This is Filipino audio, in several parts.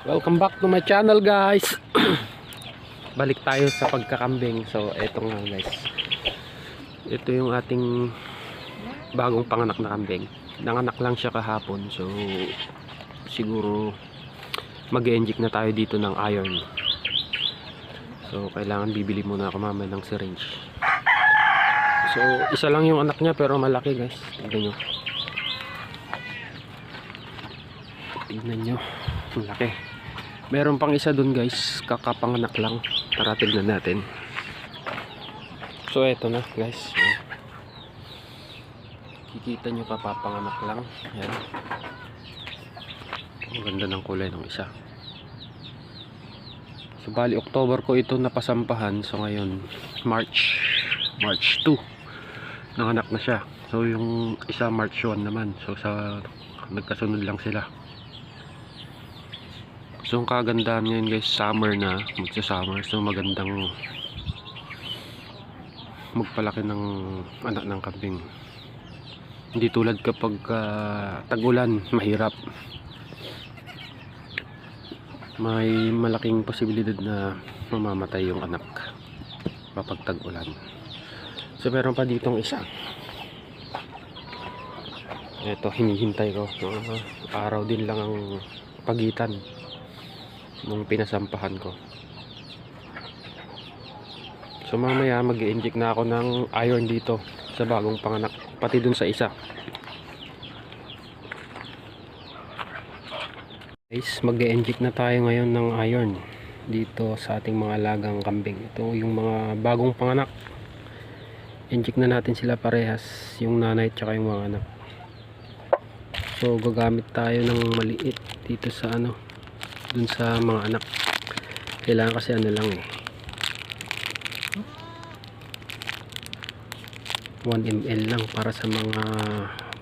Welcome back to my channel guys. Balik tayo sa pagkakambing. So eto nga guys. Ito yung ating Bagong panganak na kambing. Nanganak lang siya kahapon So Siguro mag inject na tayo dito ng iron. So kailangan bibili muna ako mamaya ng syringe. So isa lang yung anak niya Pero malaki guys. Tignan nyo. Tignan nyo. Ang laki Meron pang isa dun guys, kakapanganak lang. Tara tignan natin. So eto na guys. Kikita nyo kapapanganak lang. Yan. Ang ganda ng kulay ng isa. So bali October ko ito napasampahan. So ngayon March March 2. Nanganak na siya. So yung isa March 1 naman. So sa nagkasunod lang sila. So ang kagandahan ngayon guys, summer na, magsa-summer. So magandang magpalaki ng anak ng kambing. Hindi tulad kapag ah, tag-ulan, mahirap. May malaking posibilidad na mamamatay yung anak kapag tag-ulan. So meron pa ditong isa. Ito, hinihintay ko. Ah, araw din lang ang pagitan nung pinasampahan ko. So mamaya mag inject na ako ng iron dito sa bagong panganak. Pati dun sa isa. Guys, mag inject na tayo ngayon ng iron dito sa ating mga lagang kambing. Ito yung mga bagong panganak. Inject na natin sila parehas. Yung nanay at saka yung mga anak. So gagamit tayo ng maliit dito sa ano dun sa mga anak. Kailangan kasi ano lang eh. 1 ml lang para sa mga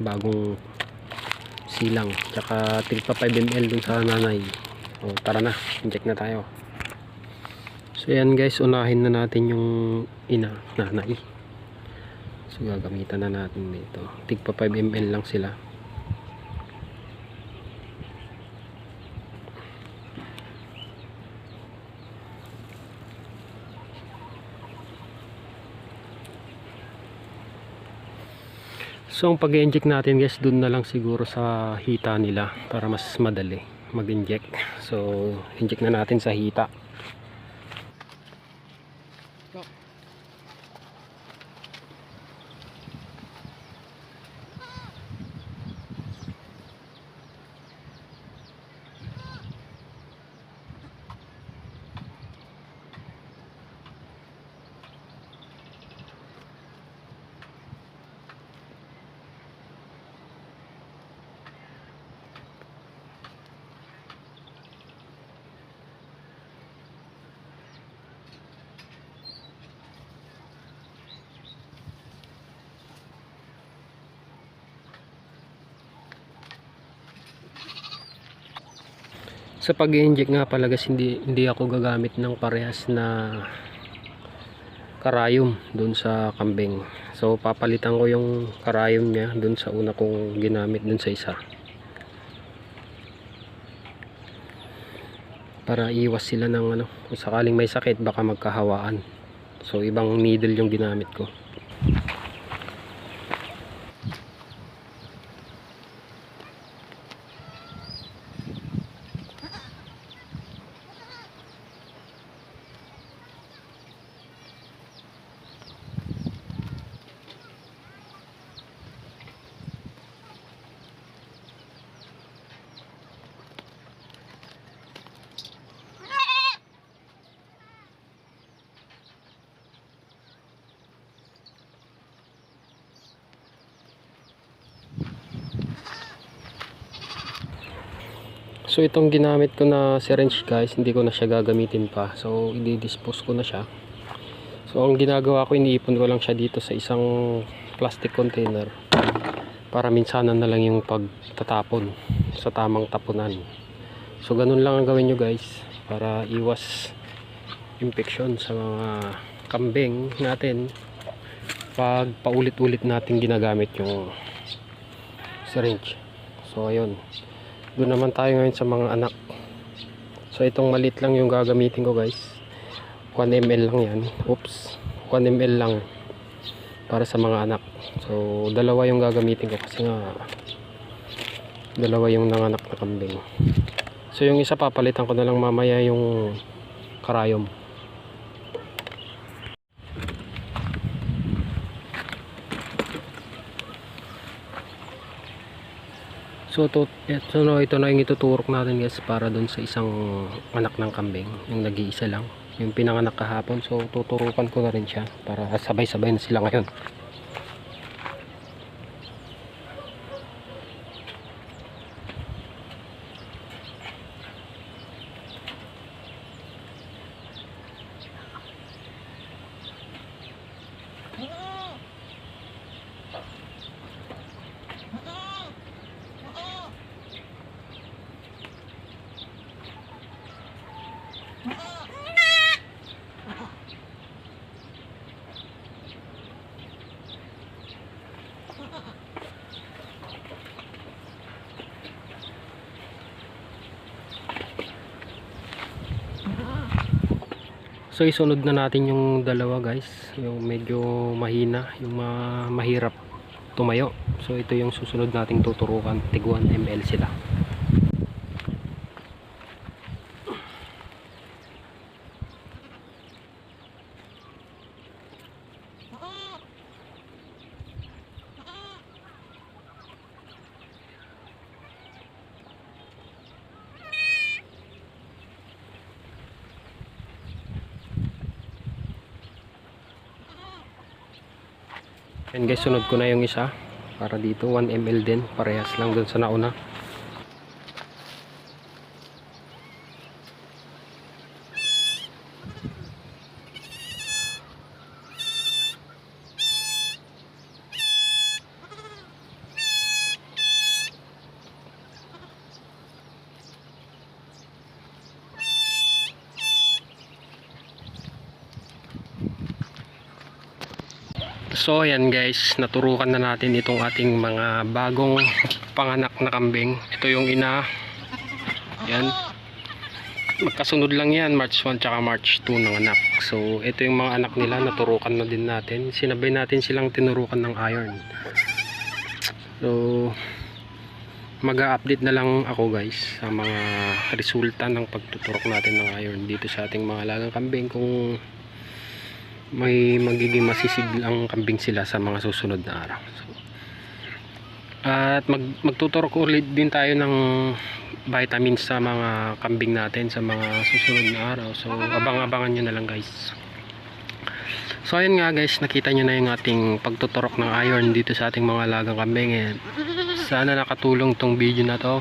bagong silang. Tsaka tigpa 5 ml dun sa nanay. O tara na. Inject na tayo. So yan guys. Unahin na natin yung ina nanay. So gagamitan na natin dito. Tigpa 5 ml lang sila So ang pag-inject natin guys dun na lang siguro sa hita nila para mas madali mag-inject. So inject na natin sa hita. Sa pag-inject nga pala guys hindi, hindi ako gagamit ng parehas na karayom dun sa kambing. So papalitan ko yung karayom niya dun sa una kong ginamit dun sa isa. Para iwas sila ng ano, kung sakaling may sakit baka magkahawaan. So ibang needle yung ginamit ko. So itong ginamit ko na syringe guys, hindi ko na siya gagamitin pa. So i-dispose ko na siya. So ang ginagawa ko, iniipon ko lang siya dito sa isang plastic container para minsanan na lang yung pagtatapon sa tamang tapunan. So ganun lang ang gawin nyo guys para iwas infection sa mga kambing natin pag paulit-ulit natin ginagamit yung syringe. So ayun. Doon naman tayo ngayon sa mga anak. So itong malit lang yung gagamitin ko guys. 1 ml lang yan. Oops. 1 ml lang para sa mga anak. So dalawa yung gagamitin ko kasi nga dalawa yung nanganak na kambing. So yung isa papalitan ko na lang mamaya yung karayom. So to, ito, no, ito na yung ituturok natin guys para dun sa isang anak ng kambing, yung nag-iisa lang, yung pinanganak kahapon. So tuturukan ko na rin siya para sabay-sabay na sila ngayon. So isunod na natin yung dalawa guys, yung medyo mahina, yung ma- mahirap tumayo. So ito yung susunod nating tuturukan, tig 1 ml sila. And guys, sunod ko na yung isa para dito 1 ml din, parehas lang dun sa nauna. So ayan guys, naturukan na natin itong ating mga bagong panganak na kambing. Ito yung ina. Yan. Magkasunod lang yan, March 1 tsaka March 2 ng anak. So ito yung mga anak nila, naturukan na din natin. Sinabay natin silang tinurukan ng iron. So mag-update na lang ako guys sa mga resulta ng pagtuturok natin ng iron dito sa ating mga alagang kambing kung may magiging masisigil ang kambing sila sa mga susunod na araw. So, at mag, magtuturok ulit din tayo ng vitamins sa mga kambing natin sa mga susunod na araw. So abang-abangan nyo na lang guys. So ayun nga guys, nakita nyo na yung ating pagtuturok ng iron dito sa ating mga lagang kambing. And sana nakatulong tong video na to